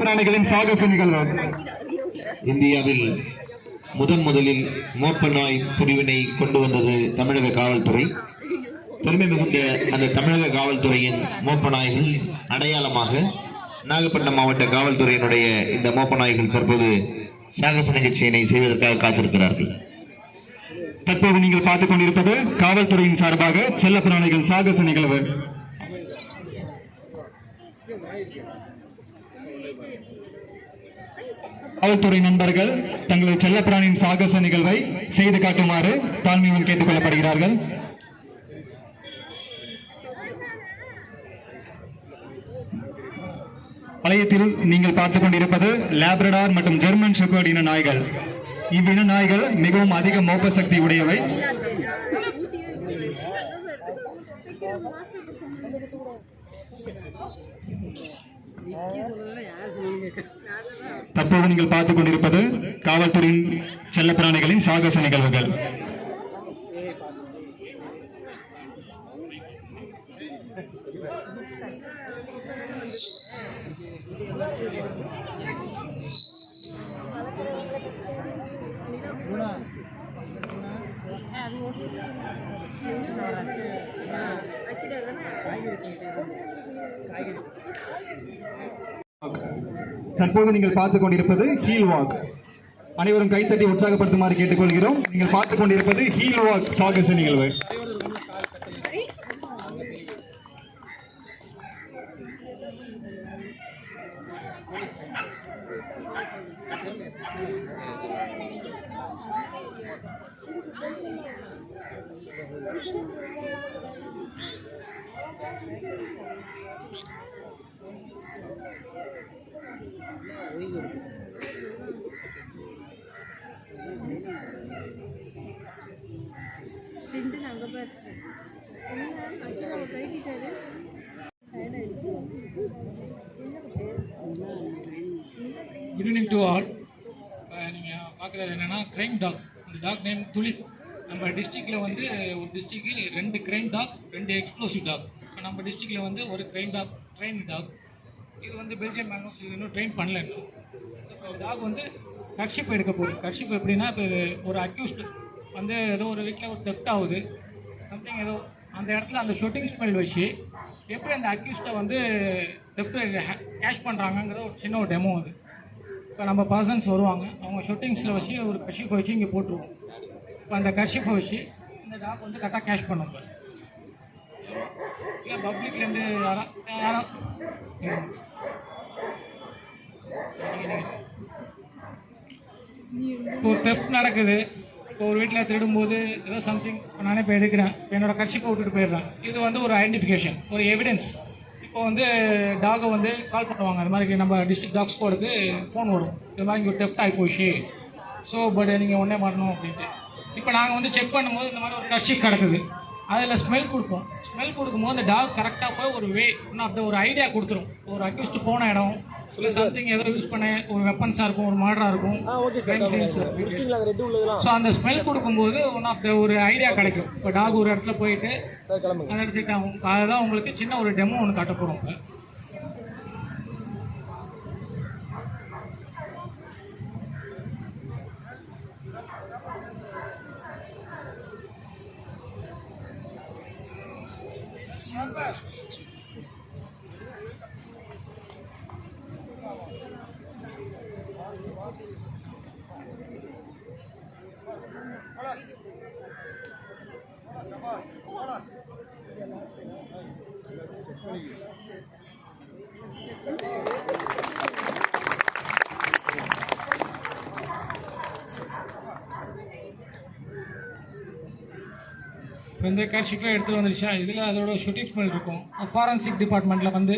பிராணிகளின் சாகச நிகழ்வு. இந்தியாவில் முதன் முதலில் மோப்ப நாய் பிரிவினை கொண்டு வந்தது தமிழக காவல்துறை. பெருமை மிகுந்த அந்த தமிழக காவல்துறையின் மோப்ப நாய்கள் அடையாளமாக நாகப்பட்டினம் மாவட்ட காவல்துறையினுடைய இந்த மோப்ப நாய்கள் தற்போது சாகச நிகழ்ச்சியினை செய்வதற்காக காத்திருக்கிறார்கள். தற்போது நீங்கள் பார்த்துக் கொண்டிருப்பது காவல்துறையின் சார்பாக செல்ல பிராணிகள் சாகச நிகழ்வு. காவல்துறை நண்பர்கள் தங்களது செல்லப்பிராணியின் சாகச நிகழ்வை செய்து காட்டுமாறு தாழ்மையுடன் கேட்டுக் கொள்ளப்படுகிறார்கள் வளையத்தில் நீங்கள் பார்த்துக் கொண்டிருப்பது லேப்ரடார் மற்றும் ஜெர்மன் ஷெப்பர்ட் இன நாய்கள். இவ்வின நாய்கள் மிகவும் அதிக மோப்ப சக்தி உடையவை தற்போது நீங்கள் பார்த்துக் கொண்டிருப்பது காவல்துறையின் செல்லப்பிராணிகளின் சாகச நிகழ்வுகள் தற்போது நீங்கள் பார்த்துக் கொண்டிருப்பது ஹீல் வாக் அனைவரும் கைத்தட்டி உற்சாகப்படுத்துமாறு கேட்டுக்கொள்கிறோம். நீங்கள் பார்த்துக் கொண்டிருப்பது ஹீல் வாக் சாகச நிகழ்வு. ரெண்டு அங்கே என்ன குட் ஈவினிங் டு ஆல் நீங்கள் பார்க்குறது என்னென்னா கிரைம் டாக் இந்த டாக் நேம் துளிப் நம்ம டிஸ்ட்ரிக்டில் வந்து ஒரு டிஸ்ட்ரிக்கு ரெண்டு கிரைம் டாக் ரெண்டு எக்ஸ்ப்ளோசிவ் டாக் இப்போ நம்ம டிஸ்ட்ரிக்டில் வந்து ஒரு ட்ரெயின் டாக் ட்ரெயின் டாக் இது வந்து பெல்ஜியம் மேனோஸ் இது இன்னும் ட்ரெயின் பண்ணல இன்னும். ஸோ இப்போ டாக் வந்து கர்ஷிப் எடுக்க போகுது. கர்ஷிப் எப்படின்னா இப்போ ஒரு அக்யூஸ்ட் வந்து ஏதோ ஒரு வீட்டில் ஒரு தெஃப்ட் ஆகுது. சம்திங் ஏதோ அந்த இடத்துல அந்த ஷூட்டிங் ஸ்மெல் வச்சு எப்படி அந்த அக்யூஸ்ட்டை வந்து தெஃப்ட் கேஷ் பண்ணுறாங்கங்கிற ஒரு சின்ன ஒரு டெமோ அது. இப்போ நம்ம பர்சன்ஸ் வருவாங்க அவங்க ஷூட்டிங்ஸில் வச்சு ஒரு கர்ஷிஃபை வச்சு இங்கே போட்டுருவோம். இப்போ அந்த கர்ஷிஃபை வச்சு இந்த டாக் வந்து கரெக்டாக கேஷ் பண்ணும் இல்லை பப்ளிக்லேருந்து யாரா யாரும் இப்போ ஒரு தெஃப்ட் நடக்குது. இப்போ ஒரு வீட்டில் திருடும்போது ஏதோ சம்திங் நானே இப்போ எடுக்கிறேன். என்னோடய என்னோட கட்சிப்பை விட்டுட்டு போயிடுறேன். இது வந்து ஒரு ஐடென்டிஃபிகேஷன் ஒரு எவிடன்ஸ் இப்போ வந்து டாகை வந்து கால் பண்ணுவாங்க. அது மாதிரி நம்ம டிஸ்ட்ரிக்ட் டாக் ஸ்குவாடுக்கு ஃபோன் வரும். இது மாதிரி இங்கே டெஃப்ட் ஆகி போயிடுச்சு ஸோ பட் நீங்கள் உடனே மாறணும் அப்படின்ட்டு. இப்போ நாங்கள் வந்து செக் பண்ணும்போது இந்த மாதிரி ஒரு கட்சி கிடக்குது. அதில் ஸ்மெல் கொடுப்போம். ஸ்மெல் கொடுக்கும்போது அந்த டாக் கரெக்டாக போய் ஒரு வே இன்னும் ஒரு ஐடியா கொடுத்துரும். ஒரு அக்யூஸ்ட் போன இடம் இல்லை சம்திங் ஏதோ யூஸ் பண்ண ஒரு வெப்பன்ஸாக இருக்கும் ஒரு மர்டராக இருக்கும். ஸோ அந்த ஸ்மெல் கொடுக்கும்போது ஒன் ஆஃப் த ஒரு ஐடியா கிடைக்கும். இப்போ டாக் ஒரு இடத்துல போயிட்டு அந்த இடத்துல செட் ஆகும். அதுதான் உங்களுக்கு சின்ன ஒரு டெமோ ஒன்று காட்ட போகிறோம் இப்போ இப்போ இந்த கேட்ஷீட்லாம் எடுத்துகிட்டு வந்துருச்சா? இதில் அதோட ஷூட்டிங் ஸ்மெல் இருக்கும். ஃபாரன்சிக் டிபார்ட்மெண்ட்டில் வந்து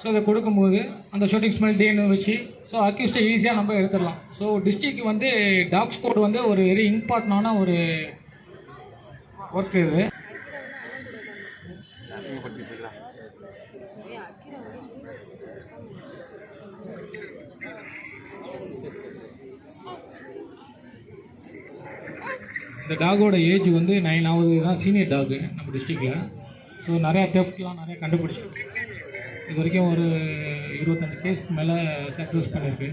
ஸோ இதை கொடுக்கும்போது அந்த ஷூட்டிங் ஸ்மெல் டேன்னு வச்சு ஸோ அக்யூஸ்டை ஈஸியாக நம்ம எடுத்துடலாம். ஸோ டிஸ்ட்ரிக்ட் வந்து டாக்ஸ் கோட் வந்து ஒரு வெரி இம்பார்ட்டண்டான ஒரு ஒர்க் இது. இந்த டாகோட ஏஜ் வந்து நைன் ஆகுது. தான் சீனியர் டாகு நம்ம டிஸ்ட்ரிக்டில் ஸோ நிறையா தெஃப்ட்லாம் நிறையா கண்டுபிடிச்சிருக்கு இது வரைக்கும் ஒரு இருபத்தஞ்சி கேஸ்க்கு மேலே சக்ஸஸ் பண்ணியிருக்கு